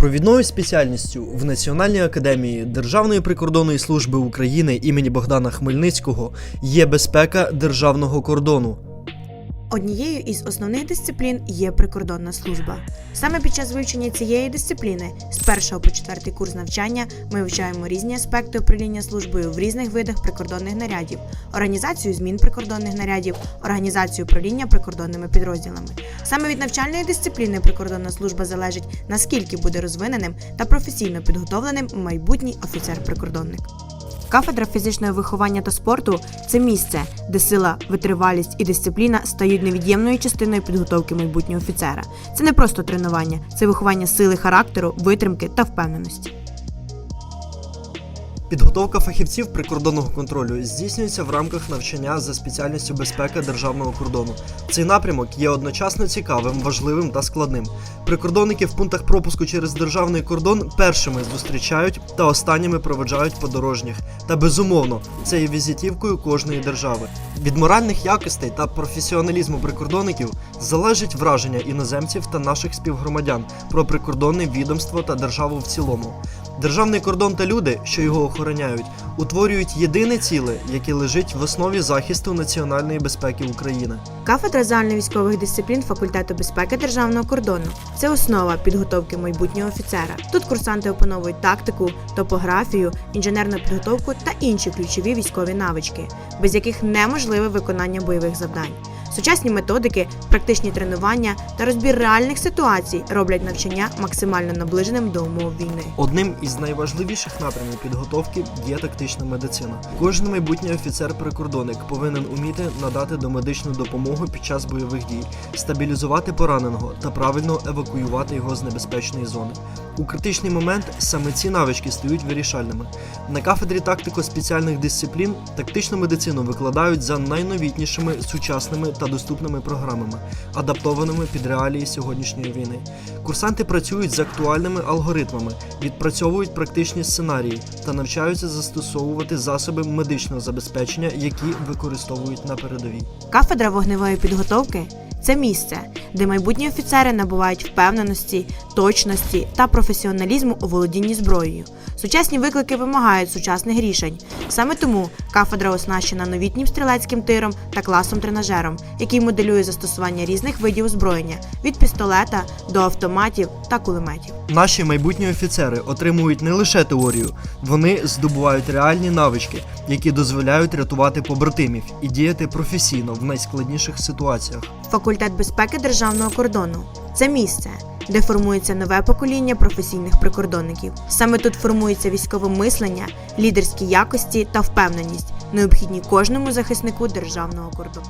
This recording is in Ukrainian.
Провідною спеціальністю в Національній академії Державної прикордонної служби України імені Богдана Хмельницького є безпека державного кордону. Однією із основних дисциплін є прикордонна служба. Саме під час вивчення цієї дисципліни з першого по четвертий курс навчання ми вивчаємо різні аспекти управління службою в різних видах прикордонних нарядів, організацію змін прикордонних нарядів, організацію управління прикордонними підрозділами. Саме від навчальної дисципліни прикордонна служба залежить наскільки буде розвиненим та професійно підготовленим майбутній офіцер-прикордонник. Кафедра фізичного виховання та спорту це місце, де сила, витривалість і дисципліна стають невід'ємною частиною підготовки майбутнього офіцера. Це не просто тренування, це виховання сили характеру, витримки та впевненості. Підготовка фахівців прикордонного контролю здійснюється в рамках навчання за спеціальністю безпека державного кордону. Цей напрямок є одночасно цікавим, важливим та складним. Прикордонники в пунктах пропуску через державний кордон першими зустрічають та останніми проведжають подорожніх. Та безумовно, це є візитівкою кожної держави. Від моральних якостей та професіоналізму прикордонників залежить враження іноземців та наших співгромадян про прикордонне відомство та державу в цілому. Державний кордон та люди, що його охороняють, утворюють єдине ціле, яке лежить в основі захисту національної безпеки України. Кафедра загальновійськових дисциплін факультету безпеки державного кордону це основа підготовки майбутнього офіцера. Тут курсанти опановують тактику, топографію, інженерну підготовку та інші ключові військові навички, без яких неможливе виконання бойових завдань. Сучасні методики, практичні тренування та розбір реальних ситуацій роблять навчання максимально наближеним до умов війни. Одним із найважливіших напрямів підготовки є тактична медицина. Кожен майбутній офіцер-прикордонник повинен уміти надати домедичну допомогу під час бойових дій, стабілізувати пораненого та правильно евакуювати його з небезпечної зони. У критичний момент саме ці навички стають вирішальними. На кафедрі тактико-спеціальних дисциплін тактичну медицину викладають за найновітнішими сучасними та доступними програмами, адаптованими під реалії сьогоднішньої війни. Курсанти працюють з актуальними алгоритмами, відпрацьовують практичні сценарії та навчаються застосовувати засоби медичного забезпечення, які використовують на передовій. Кафедра вогневої підготовки це місце, де майбутні офіцери набувають впевненості, точності та професіоналізму у володінні зброєю. Сучасні виклики вимагають сучасних рішень. Саме тому кафедра оснащена новітнім стрілецьким тиром та класом тренажером, який моделює застосування різних видів озброєння від пістолета до автоматів та кулеметів. Наші майбутні офіцери отримують не лише теорію, вони здобувають реальні навички, які дозволяють рятувати побратимів і діяти професійно в найскладніших ситуаціях. Факультет безпеки державного кордону це місце, де формується нове покоління професійних прикордонників. Саме тут формується військове мислення, лідерські якості та впевненість, необхідні кожному захиснику державного кордону.